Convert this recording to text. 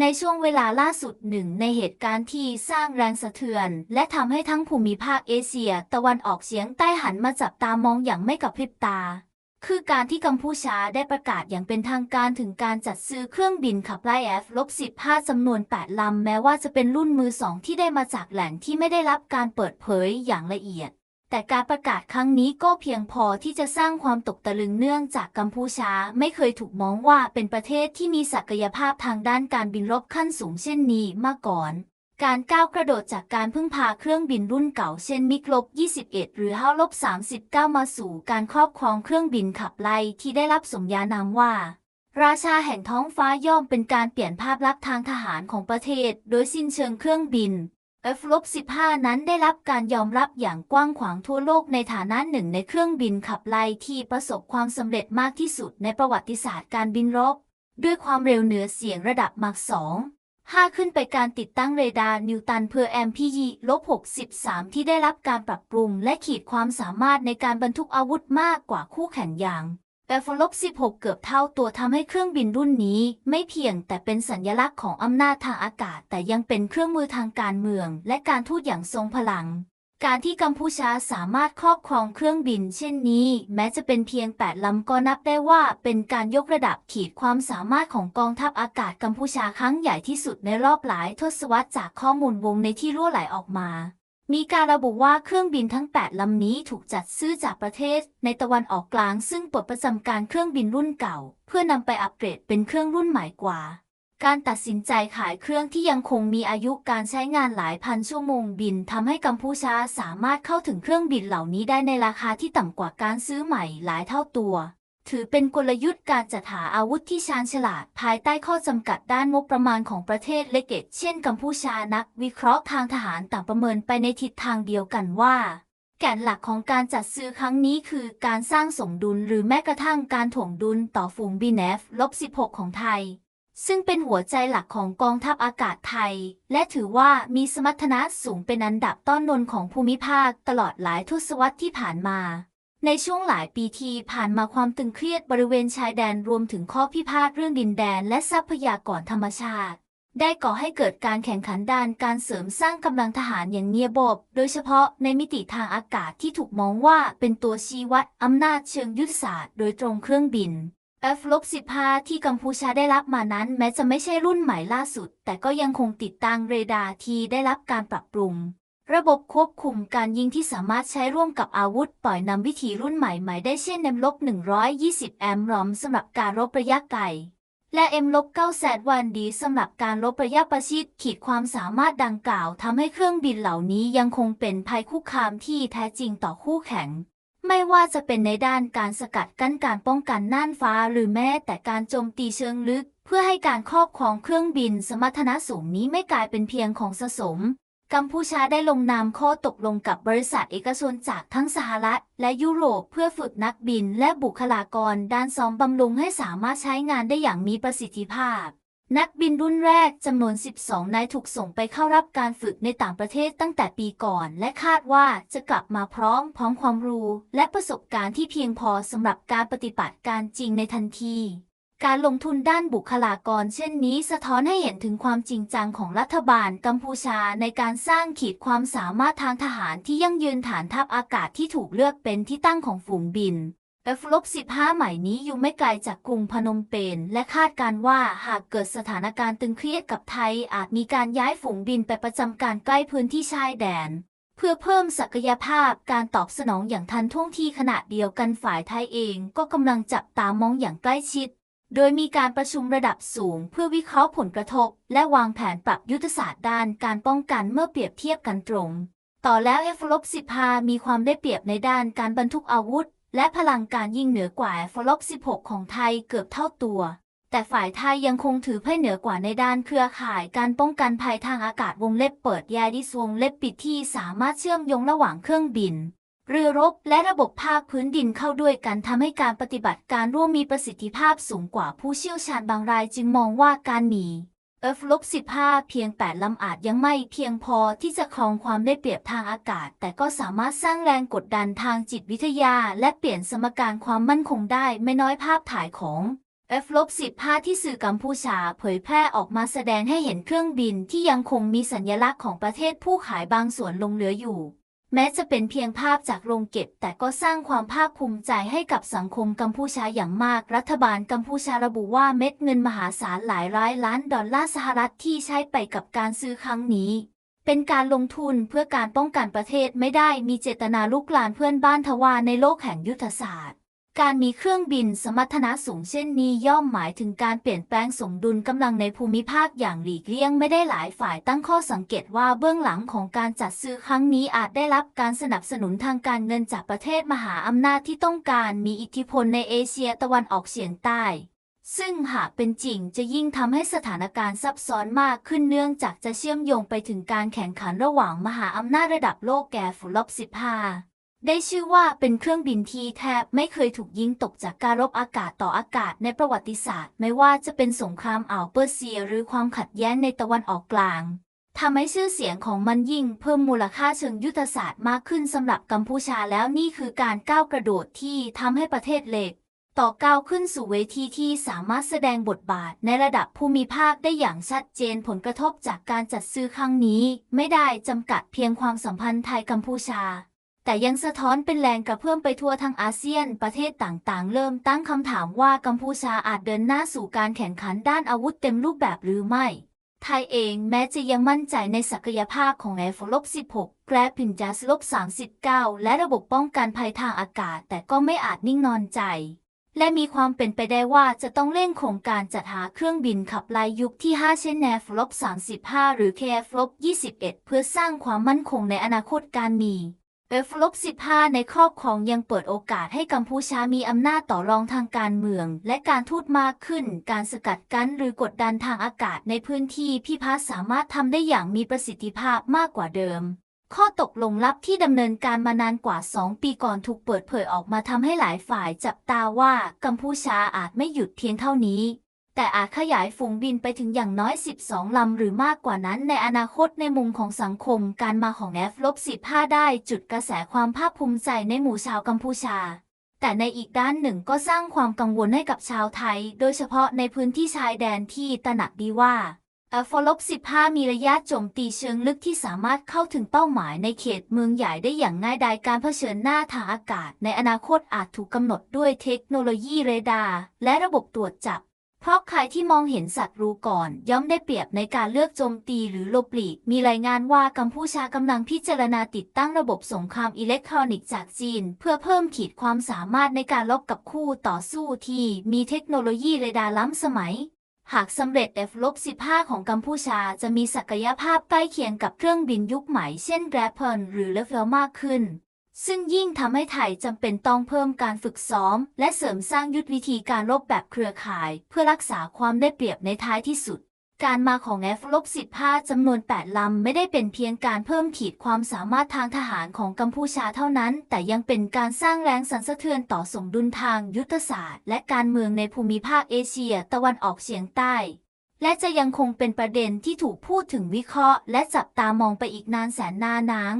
ในช่วงเวลาล่าสุดหนึ่งในเหตุการณ์ที่สร้างแรงสะเทือน และทำให้ทั้งภูมิภาคเอเชีย ตะวันออกเฉียงใต้หันมาจับตามองอย่างไม่กระพริบตา คือการที่กัมพูชาได้ประกาศอย่างเป็นทางการถึงการจัดซื้อเครื่องบินขับไล่ F-15 จำนวน 8 ลำ แม้ว่าจะเป็นรุ่นมือสองที่ได้มาจากแหล่งที่ไม่ได้รับการเปิดเผยอย่างละเอียด แต่การประกาศครั้งนี้ก็เพียงพอที่จะสร้างความตกตะลึงเนื่องจากกัมพูชาไม่เคยถูกมองว่าเป็นประเทศที่มีศักยภาพทางด้านการบินรบขั้นสูงเช่นนี้มาก่อน การก้าวกระโดดจากการพึ่งพาเครื่องบินรุ่นเก่าเช่นมิกลบ 21 หรือห้าลบ 39 มาสู่การครอบครองเครื่องบินขับไล่ที่ได้รับสมญานามว่าราชาแห่งท้องฟ้าย่อมเป็นการเปลี่ยนภาพลักษณ์ทางทหารของประเทศ โดยสิ้นเชิงเครื่องบิน F-15 นั้นได้รับการยอมรับอย่างกว้างขวางทั่วโลกในฐานะหนึ่งในเครื่องบินขับไล่ที่ประสบความสำเร็จมากที่สุดในประวัติศาสตร์การบินรบ ด้วยความเร็วเหนือเสียงระดับมาก2 5ขึ้นไปการติดตั้งเรดาร์นิวตันเพอร์ MPG ลบ63 ที่ได้รับการปรับปรุงและขีดความสามารถในการบรรทุกอาวุธมากกว่าคู่แข่งอย่าง f 16 เกือบเท่าตัวทำให้เครื่องบินรุ่นนี้ ไม่เพียงแต่เป็นสัญลักษณ์ของอำนาจทางอากาศ แต่ยังเป็นเครื่องมือทางการเมือง และการทูตอย่างทรงพลัง การที่กัมพูชาสามารถครอบครองเครื่องบิน เช่นนี้ แม้จะเป็นเพียง 8 ลำก็นับได้ว่า เป็นการยกระดับขีดความสามารถของกองทัพอากาศกัมพูชาครั้งใหญ่ที่สุดในรอบหลายทศวรรษจากข้อมูลวงในที่รั่วไหลออกมา มีการระบุว่าเครื่องบินทั้ง 8 ลำนี้ถูกจัดซื้อจากประเทศในตะวันออกกลางซึ่งปลดประจำการเครื่องบินรุ่นเก่า เพื่อนำไปอัปเกรดเป็นเครื่องรุ่นใหม่กว่า การตัดสินใจขายเครื่องที่ยังคงมีอายุการใช้งานหลายพันชั่วโมงบินทำให้กัมพูชาสามารถเข้าถึงเครื่องบินเหล่านี้ได้ในราคาที่ต่ำกว่าการซื้อใหม่หลายเท่าตัว ถือเป็นกลยุทธ์การจัดหาอาวุธที่ชาญฉลาด ภายใต้ข้อจำกัดด้านงบประมาณของประเทศเล็กๆเช่นกัมพูชานัก วิเคราะห์ทางทหารต่างประเมินไปในทิศทางเดียวกันว่า แก่นหลักของการจัดซื้อครั้งนี้คือการสร้างสมดุลหรือแม้กระทั่งการถ่วงดุลต่อฝูง BNF ลบ16 ของไทย ซึ่งเป็นหัวใจหลักของกองทัพอากาศไทย และถือว่ามีสมรรถนะสูงเป็นอันดับต้นนนของภูมิภาคตลอดหลายทศวรรษที่ผ่านมา ในช่วงหลายปีที่ผ่านมาความตึงเครียดบริเวณชายแดนรวมถึงข้อพิพาทเรื่องดินแดนและทรัพยากรธรรมชาติ ได้ก่อให้เกิดการแข่งขันด้านการเสริมสร้างกำลังทหารอย่างเงียบบบโดยเฉพาะในมิติทางอากาศที่ถูกมองว่าเป็นตัวชี้วัดอำนาจเชิงยุทธศาสตร์โดยตรงเครื่องบิน F-15 ที่กัมพูชาได้รับมานั้น แม้จะไม่ใช่รุ่นใหม่ล่าสุด แต่ก็ยังคงติดตั้งเรดาร์ที่ได้รับการปรับปรุง ระบบควบคุมการยิงที่สามารถใช้ร่วมกับอาวุธปล่อยนำวิธีรุ่นใหม่ๆได้เช่น M-120 แอมรอมสำหรับการรบระยะไกล และ M-9 แซดวันดีสำหรับการรบระยะประชิดขีดความสามารถดังกล่าวทำให้เครื่องบินเหล่านี้ยังคงเป็นภัยคุกคามที่แท้จริงต่อคู่แข่ง ไม่ว่าจะเป็นในด้านการสกัดกั้นการป้องกันน่านฟ้าหรือแม้แต่การโจมตีเชิงลึก เพื่อให้การครอบครองเครื่องบินสมรรถนะสูงนี้ไม่กลายเป็นเพียงของสะสม กัมพูชาได้ลงนามข้อตกลงกับบริษัทเอกชนจากทั้งสหรัฐและยุโรปเพื่อฝึกนักบินและบุคลากรด้านซ้อมบำรุงให้สามารถใช้งานได้อย่างมีประสิทธิภาพ นักบินรุ่นแรกจำนวน 12 นายถูกส่งไปเข้ารับการฝึกในต่างประเทศตั้งแต่ปีก่อน และคาดว่าจะกลับมาพร้อมพร้อมความรู้ และประสบการณ์ที่เพียงพอสำหรับการปฏิบัติการจริงในทันที การลงทุนด้านบุคลากรเช่นนี้สะท้อนให้เห็นถึงความจริงจังของรัฐบาลกัมพูชาในการสร้างขีดความสามารถทางทหารที่ยั่งยืนฐานทัพอากาศที่ถูกเลือกเป็นที่ตั้งของฝูงบิน F-15 ใหม่นี้อยู่ไม่ไกลจากกรุงพนมเปญและคาดการว่าหากเกิดสถานการณ์ตึงเครียดกับไทยอาจมีการย้ายฝูงบินไปประจำการใกล้พื้นที่ชายแดนเพื่อเพิ่มศักยภาพการตอบสนองอย่างทันท่วงทีขณะเดียวกันฝ่ายไทยเองก็กำลังจับตามองอย่างใกล้ชิด โดยมีการประชุมระดับสูงเพื่อวิเคราะห์ผลกระทบ และวางแผนปรับยุทธศาสตร์ด้านการป้องกันเมื่อเปรียบเทียบกันตรง ต่อแล้ว F-15 มีความได้เปรียบในด้านการบรรทุกอาวุธ และพลังการยิงเหนือกว่า F-16 ของไทยเกือบเท่าตัว แต่ฝ่ายไทยยังคงถือเพ่เหนือกว่าในด้านเครือข่ายการป้องกันภัยทางอากาศวงเล็บเปิดแยดิสวงเล็บปิดที่สามารถเชื่อมโยงระหว่างเครื่องบิน เรือรบและระบบภาคพื้นดินเข้าด้วยกันทำให้การปฏิบัติการร่วมมีประสิทธิภาพสูงกว่าผู้เชี่ยวชาญบางรายจึงมองว่าการมี F-15 เพียง 8 ลำอาจยังไม่เพียงพอที่จะครองความได้เปรียบทางอากาศ แต่ก็สามารถสร้างแรงกดดันทางจิตวิทยา และเปลี่ยนสมการความมั่นคงได้ไม่น้อยภาพถ่ายของ F-15 ที่สื่อกัมพูชาเผยแพร่ออกมาแสดงให้เห็นเครื่องบินที่ยังคงมีสัญลักษณ์ของประเทศผู้ขายบางส่วนลงเหลืออยู่ แม้จะเป็นเพียงภาพจากโรงเก็บ แต่ก็สร้างความภาคภูมิใจให้กับสังคมกัมพูชาอย่างมาก รัฐบาลกัมพูชาระบุว่าเม็ดเงินมหาศาลหลายร้อยล้านดอลลาร์สหรัฐที่ใช้ไปกับการซื้อครั้งนี้ เป็นการลงทุนเพื่อการป้องกันประเทศไม่ได้มีเจตนาลุกลานเพื่อนบ้านทว่าในโลกแห่งยุทธศาสตร์ การมีเครื่องบินสมรรถนะสูงเช่นนี้ย่อมหมายถึงการเปลี่ยนแปลงสมดุลกำลังในภูมิภาคอย่างหลีกเลี่ยงไม่ได้หลายฝ่ายตั้งข้อสังเกตว่าเบื้องหลังของการจัดซื้อครั้งนี้อาจได้รับการสนับสนุนทางการเงินจากประเทศมหาอำนาจที่ต้องการมีอิทธิพลในเอเชียตะวันออกเฉียงใต้ ซึ่งหากเป็นจริงจะยิ่งทำให้สถานการณ์ซับซ้อนมากขึ้นเนื่องจากจะเชื่อมโยงไปถึงการแข่งขันระหว่างมหาอำนาจระดับโลกแก่ฟุลบ15 ได้ชื่อว่าเป็นเครื่องบินที่แทบไม่เคยถูกยิงตกจากการรบอากาศต่ออากาศในประวัติศาสตร์ ไม่ว่าจะเป็นสงครามอ่าวเปอร์เซีย หรือความขัดแย้งในตะวันออกกลางทำให้ชื่อเสียงของมันยิ่งเพิ่มมูลค่าเชิงยุทธศาสตร์มากขึ้นสำหรับกัมพูชาแล้วนี่คือการก้าวกระโดดที่ทำให้ประเทศเล็ก ต่อก้าวขึ้นสู่เวทีที่สามารถแสดงบทบาทในระดับภูมิภาคได้อย่างชัดเจนผลกระทบจากการจัดซื้อครั้งนี้ ไม่ได้จำกัดเพียงความสัมพันธ์ไทยกัมพูชา แต่ยังสะท้อนเป็นแรงกระเพื่อมไปทั่วทั้งอาเซียน ประเทศต่างๆ เริ่มตั้งคำถามว่ากัมพูชาอาจเดินหน้าสู่การแข่งขันด้านอาวุธเต็มรูปแบบหรือไม่ ไทยเองแม้จะยังมั่นใจในศักยภาพของ F ลบ16 แกรพินจัสลบ39 และระบบป้องกันภัยทางอากาศ แต่ก็ไม่อาจนิ่งนอนใจ และมีความเป็นไปได้ว่าจะต้องเร่งโครงการจัดหาเครื่องบินขับไล่ยุคที่ 5 เช่น F ลบ35 หรือ KF ลบ21 เพื่อสร้างความมั่นคงในอนาคตการมี F ลบ15 ในครอบครองยังเปิดโอกาสให้กัมพูชามีอำนาจต่อรองทางการเมือง และการทูตมากขึ้น การสกัดกั้นหรือกดดันทางอากาศในพื้นที่พิพาสามารถทำได้อย่างมีประสิทธิภาพมากกว่าเดิม ข้อตกลงลับที่ดำเนินการมานานกว่า 2 ปีก่อนถูกเปิดเผยออกมาทำให้หลายฝ่ายจับตาว่ากัมพูชาอาจไม่หยุดเพียงเท่านี้ แต่อาจขยายฝูงบินไปถึงอย่างน้อย 12 ลำ หรือมากกว่านั้นในอนาคตในมุมของสังคมการมาของ F-15 ได้จุดกระแสความภาคภูมิใจในหมู่ชาวกัมพูชา แต่ในอีกด้านหนึ่งก็สร้างความกังวลให้กับชาวไทย โดยเฉพาะในพื้นที่ชายแดนที่ตระหนักดีว่า F-15 มีระยะโจมตีเชิงลึกที่สามารถเข้าถึงเป้าหมายในเขตเมืองใหญ่ได้อย่างง่ายดายการเผชิญหน้าทางอากาศ ในอนาคตอาจถูกกำหนดด้วยเทคโนโลยีเรดาร์และระบบตรวจจับ เพราะใครที่มองเห็นศัตรูก่อน ย่อมได้เปรียบในการเลือกโจมตีหรือลบหลีก มีรายงานว่ากัมพูชากำลังพิจารณาติดตั้งระบบสงครามอิเล็กทรอนิกส์จากจีน เพื่อเพิ่มขีดความสามารถในการลบกับคู่ต่อสู้ที่มีเทคโนโลยีเรดาร์ล้ำสมัย หากสำเร็จ F-15 ของกัมพูชาจะมีศักยภาพใกล้เคียงกับเครื่องบินยุคใหม่เช่นแรปเปิลหรือเลเฟลมากขึ้น ซึ่งยิ่งทำให้ไทยจำเป็นต้องเพิ่มการฝึกซ้อม และเสริมสร้างยุทธวิธีการรบแบบเครือข่าย เพื่อรักษาความได้เปรียบในท้ายที่สุด การมาของ F-15 จำนวน 8 ลำไม่ได้เป็นเพียงการเพิ่มขีดความสามารถทางทหารของกัมพูชาเท่านั้น แต่ยังเป็นการสร้างแรงสั่นสะเทือนต่อสมดุลทางยุทธศาสตร์ และการเมืองในภูมิภาคเอเชียตะวันออกเฉียงใต้และจะยังคงเป็นประเด็นที่ถูกพูดถึงวิเคราะห์ และจับตามองไปอีกนานแสนนานาง